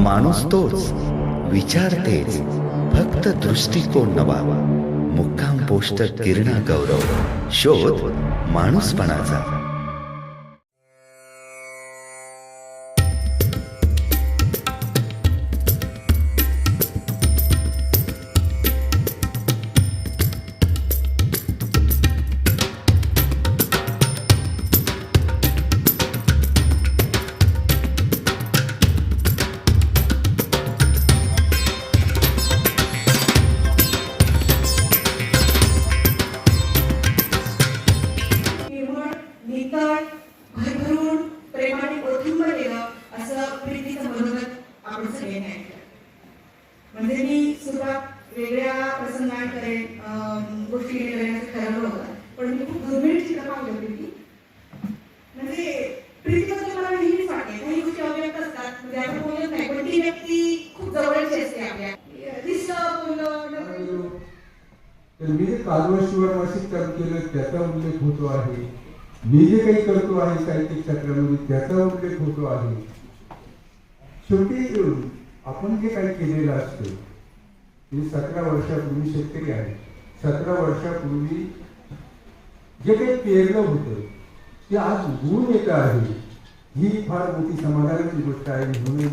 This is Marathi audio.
माणूस तोच. विचारतेच फक्त दृष्टिकोन नवा. मुक्काम पोष्ट किरणा गौरव. शोध माणूसपणाचा. असं प्रीतीचं मनोगत आपण सगळ्यांनी ऐकलं म्हणजे मी सुरुवात वेगळ्या अं, गोष्टी करण्याचं ठरवलं होतं. पण मी खूप दुर्मिळ चित्र पाहिलं प्रीती म्हणजे प्रीतीबद्दल मला नेहमीच वाटते काही गोष्टी अव्यक्त असतात म्हणजे आपण बोलत नाही पण ती व्यक्ती खूप जवळची असते आपल्या. तर मी जे कालवशीवर मासिक काम केलं त्याचा उल्लेख होतो आहे. मी जे काही करतो आहे साहित्य क्षेत्रामध्ये त्याचा उल्लेख होतो आहे. शेवटी अं, आपण जे काही केलेलं असतं ते सतरा वर्षापूर्वी शेतकरी आहे. सतरा वर्षापूर्वी जे काही पेरलं होतं ते आज उगवून येतं आहे. ही फार मोठी समाधानाची गोष्ट आहे म्हणून